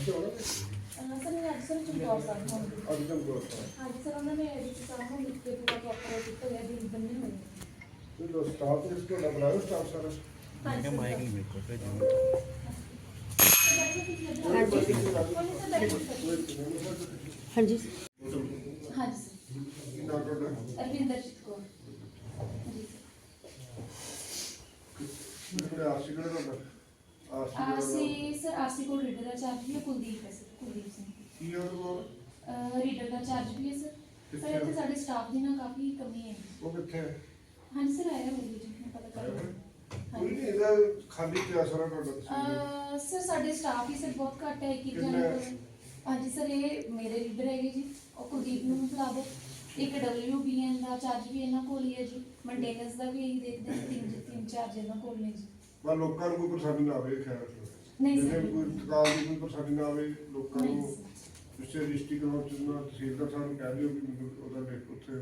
Sir ਮੈਂ ਅੱਜ sir ਚੰਦੌਰ ਸਾਹਿਬ ਹਾਂ ਹਾਂਜੀ ਸਰ ਉਹਨਾਂ ਨੇ ਐਡਿਟ ਸਾਹਿਬ ਨੂੰ ਲਿਖ ਕੇ ਪੂਰਾ ਪ੍ਰੋਪਰ ਕੀਤਾ ਹੋਇਆ ਬਿਲ ਬੰਨੇ ਹੋਏ ਨੇ। ਸਟਾਫ ਇਸ ਤੋਂ ਬੁਲਾਓ ਸਟਾਫ ਸਾਰਾ ਹਾਂਜੀ ਮਾਈਕ ਨਹੀਂ ਹਾਂਜੀ ਹਾਂਜੀ ਕੀ ਨਾਮ ਤੁਹਾਡਾ ਅਰਵਿੰਦਰ ਕੌਰ ਜੀ ਜਿਹੜੇ ਆਰਸੀ ਕਿਹੜਾ ਤੁਹਾਡਾ ਆਰਸੀ ਆਰਸੀ ਸਰ ਆਰਸੀ ਕੋਲ ਰੀਡਰ ਦਾ ਚਾਰਜ ਵੀ ਹੈ ਕੁਲਦੀਪ ਹੈ ਸਰ ਕੁਲਦੀਪ ਸਿੰਘ। ਕੀ ਉਹਦੇ ਕੋਲ? ਰੀਡਰ ਦਾ ਚਾਰਜ ਵੀ ਹੈ ਸਰ। ਸਰ ਇੱਥੇ ਸਾਡੇ ਸਟਾਫ ਦੀ ਨਾ ਕਾਫੀ ਕਮੀ ਹੈ। ਉਹ ਕਿੱਥੇ ਹੈ? ਹਾਂਜੀ ਸਰ ਆਇਆ ਹੋਈ ਜੀ ਮੈਂ ਪਤਾ ਕਰ ਕੋਈ ਹਾਂਜੀ ਨਹੀਂ ਇਹਦਾ ਖਾਲੀ ਪਿਆ ਸਾਰਾ ਤੁਹਾਡਾ ਤੁਸੀਂ ਅਹ ਸਰ ਸਾਡੇ ਸਟਾਫ ਹੀ ਸਰ ਬਹੁਤ ਘੱਟ ਹੈ ਕਿ ਕਿੰਨੇ? ਜਨ ਹਾਂਜੀ ਸਰ ਇਹ ਮੇਰੇ ਰੀਡਰ ਹੈਗੇ ਜੀ ਉਹ ਕੁਲਦੀਪ ਨੂੰ ਬੁਲਾ ਦਿਓ ਇੱਕ WBN ਦਾ ਚਾਰਜ ਵੀ ਇਹਨਾਂ ਕੋਲ ਹੀ ਹੈ ਜੀ ਮੇਨਟੇਨੈਂਸ ਦਾ ਵੀ ਇਹੀ ਦੇਖਦੇ ਹਾਂ ਤਿੰਨ ਤਿੰਨ ਚਾਰਜ ਇਹਨਾਂ ਕੋਲ ਨੇ ਜੀ। ਮੈਂ ਲੋਕਾਂ ਨੂੰ ਕੋਈ ਪਰੇਸ਼ਾਨੀ ਨਾ ਆਵੇ ਖੈਰ। ਨਹੀਂ ਸਰ। ਜਿਹਨੇ ਕੋਈ ਥਕਾਲ ਦੀ ਕੋਈ ਪਰੇਸ਼ਾਨੀ ਨਾ ਆਵੇ ਲੋਕਾਂ ਨਹੀਂ ਨੂੰ ਸਰ। ਪਿੱਛੇ ਡਿਸਟ੍ਰਿਕਟ ਹਸਪਤਾਲ ਤਹਿਸੀਲਦਾਰ ਸਾਹਿਬ ਨੂੰ ਕਹਿ ਦਿਓ ਕਿ ਮੈਨੂੰ ਉਹਦਾ ਲਿਖ ਉੱਥੇ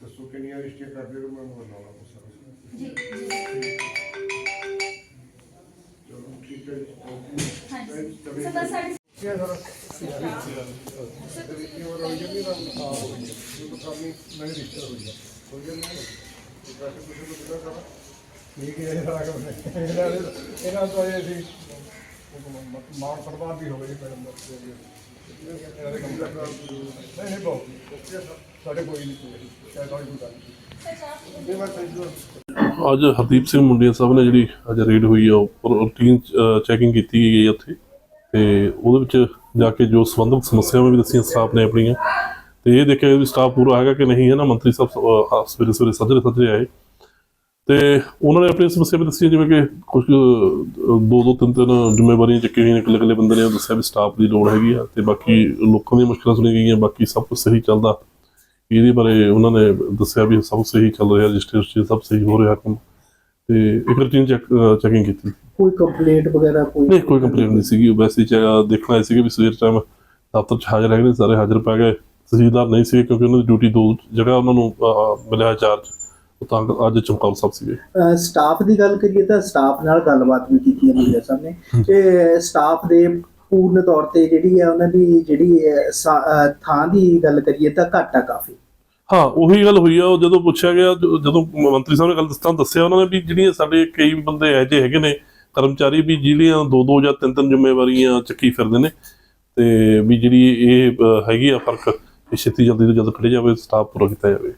ਦੱਸੋ ਕਿੰਨੀਆਂ ਰਜਿਸਟਰੀਆਂ ਕਰਦੇ ਹੋ ਮੈਂ ਮੋਬਾਈਲ ਲਾਉਣਾ ਉਹ ਸਾਰਾ ਜੀ ਜੀ। ਚਲੋ ਠੀਕ ਹੈ ਜੀ ਹਾਂਜੀ ਸਰ ਬਸ ਸਾਡੀ ਕੀ ਹੈ ਸਾਰਾ ਇਹ ਉਹ ਰੋਈ ਜਾਂਦੀ ਨਾ ਹੋਈ ਹੈ ਉਹ ਸਾਡੀ ਨਹੀਂ ਰਿਸ਼ਤਾ ਹੋਈ ਹੈ ਜਾਂਦੀ ਹੈ ਇਹ ਕਾਸੇ ਕੁਛ ਨੂੰ ਪਤਾ ਸਾਰਾ ਠੀਕ ਹੈ, ਇਹ ਸਾਰਾ ਇਹਨਾਂ ਇਹਨਾਂ ਤੋਂ ਇਹ ਸੀ, ਮਾਨ ਪਰਵਾਹ ਵੀ ਹੋਵੇ ਜੀ ਮੈਡਮ ਦਾ ਇਹਨਾਂ ਦੇ ਕੰਮ ਦਾ ਨਹੀਂ ਨਹੀਂ, ਬਹੁਤ। ਸਾਡੇ ਕੋਈ ਨਹੀਂ ਕੋਈ। ਕੋਈ ਨਹੀਂ। ਅੱਜ ਹਰਦੀਪ ਸਿੰਘ ਮੁੰਡਿਆ ਸਾਹਿਬ ਨੇ ਜਿਹੜੀ ਅੱਜ ਰੇਡ ਹੋਈ ਆ, ਉਹ ਰੂਟੀਨ ਚੈਕਿੰਗ ਕੀਤੀ ਗਈ ਉੱਥੇ। ਤੇ ਉਹਦੇ ਵਿੱਚ ਜਾ ਕੇ ਜੋ ਸੰਬੰਧਿਤ ਸਮੱਸਿਆਵਾਂ ਵੀ ਦੱਸੀਆਂ ਸਟਾਫ ਨੇ ਆਪਣੀਆਂ। ਤੇ ਇਹ ਦੇਖਿਆ ਵੀ ਸਟਾਫ ਪੂਰਾ ਹੈਗਾ ਕਿ ਨਹੀਂ ਹੈ ਨਾ? ਮੰਤਰੀ ਸਾਹਿਬ ਸਵੇਰੇ ਸਵੇਰੇ ਸੱਜਰੇ ਸੱਜਰੇ ਆਏ। ਤੇ ਉਹਨਾਂ ਨੇ ਆਪਣੀ ਸਮੱਸਿਆ ਵੀ ਦੱਸੀ ਜਿਵੇਂ ਕਿ ਕੁਝ ਦੋ ਦੋ ਤਿੰਨ ਤਿੰਨ ਜ਼ਿੰਮੇਵਾਰੀਆਂ ਚੱਕੀਆਂ ਹੋਈਆਂ ਇਕੱਲੇ ਇਕੱਲੇ ਬੰਦੇ ਨੇ ਉਹ ਦੱਸਿਆ ਵੀ ਸਟਾਫ ਦੀ ਲੋੜ ਹੈਗੀ ਆ ਤੇ ਬਾਕੀ ਲੋਕਾਂ ਦੀਆਂ ਮੁਸ਼ਕਲਾਂ ਸੁਣੀ ਗਈਆਂ ਬਾਕੀ ਸਭ ਕੁਝ ਸਹੀ ਚੱਲਦਾ। ਇਹਦੇ ਬਾਰੇ ਉਹਨਾਂ ਨੇ ਦੱਸਿਆ ਵੀ ਸਭ ਸਹੀ ਚੱਲ ਰਿਹਾ ਰਜਿਸਟ੍ਰੇਸ਼ਨ ਸਭ ਸਹੀ ਹੋ ਰਿਹਾ ਕੰਮ। ਤੇ ਇੱਕ ਰੂਟੀਨ ਚੈੱਕ ਚੈਕਿੰਗ ਕੀਤੀ। ਕੋਈ ਕੰਪਲੇਂਟ ਵਗੈਰਾ ਕੋਈ? ਨਹੀਂ ਕੋਈ ਕੰਪਲੇਂਟ ਨਹੀਂ ਸੀਗੀ। ਵੈਸੇ ਦੇਖਣ ਆਏ ਸੀਗੇ ਵੀ ਸਵੇਰ ਟਾਈਮ ਦਫ਼ਤਰ ਚ ਹਾਜ਼ਰ ਹੈਗੇ ਨੇ ਸਾਰੇ ਹਾਜ਼ਰ ਪੈ ਗਏ। ਤਹਿਸੀਲਦਾਰ ਨਹੀਂ ਸੀਗੇ ਕਿਉਂਕਿ ਉਹਨਾਂ ਦੀ ਡਿਊਟੀ ਦੋ ਜਗ੍ਹਾ ਉਹਨਾਂ ਨੂੰ ਮਿਲਿਆ ਚਾਰਜ। ਉਹ ਤਾਂ ਅੱਜ ਚਮਕੌਰ ਸਾਹਿਬ ਸੀਗੇ। ਸਟਾਫ ਦੀ ਗੱਲ ਕਰੀਏ ਤਾਂ ਸਟਾਫ ਨਾਲ ਗੱਲਬਾਤ ਵੀ ਕੀਤੀ ਹੈ ਮੁੰਡਿਆ ਸਾਹਿਬ ਨੇ। ਤੇ ਸਟਾਫ ਦੇ ਪੂਰਨ ਤੌਰ ਤੇ ਜਿਹੜੀ ਹੈ ਉਹਨਾਂ ਦੀ ਜਿਹੜੀ ਥਾਂ ਦੀ ਗੱਲ ਕਰੀਏ ਤਾਂ ਘੱਟ ਕਾਫੀ। ਹਾਂ ਉਹੀ ਗੱਲ ਹੋਈ ਆ ਉਹ ਜਦੋਂ ਪੁੱਛਿਆ ਗਿਆ ਜਦੋਂ ਮੰਤਰੀ ਸਾਹਿਬ ਨੇ ਗੱਲ ਦੱਸਤਾ ਦੱਸਿਆ ਉਹਨਾਂ ਨੇ ਵੀ ਜਿਹੜੀਆਂ ਸਾਡੇ ਕਈ ਬੰਦੇ ਜਿਹੇ ਹੈਗੇ ਨੇ ਕਰਮਚਾਰੀ ਵੀ ਜਿਹੜੀਆਂ ਦੋ ਦੋ ਜਾਂ ਤਿੰਨ ਤਿੰਨ ਜ਼ਿੰਮੇਵਾਰੀਆਂ ਚੱਕੀ ਫਿਰਦੇ ਨੇ ਤੇ ਵੀ ਜਿਹੜੀ ਇਹ ਹੈਗੀ ਆ ਫ਼ਰਕ ਇਹ ਛੇਤੀ ਜਲਦੀ ਤੋਂ ਜਲਦ ਖੜੇ ਜਾਵੇ ਸਟਾਫ ਪੂਰਾ ਕੀਤਾ ਜਾਵੇ।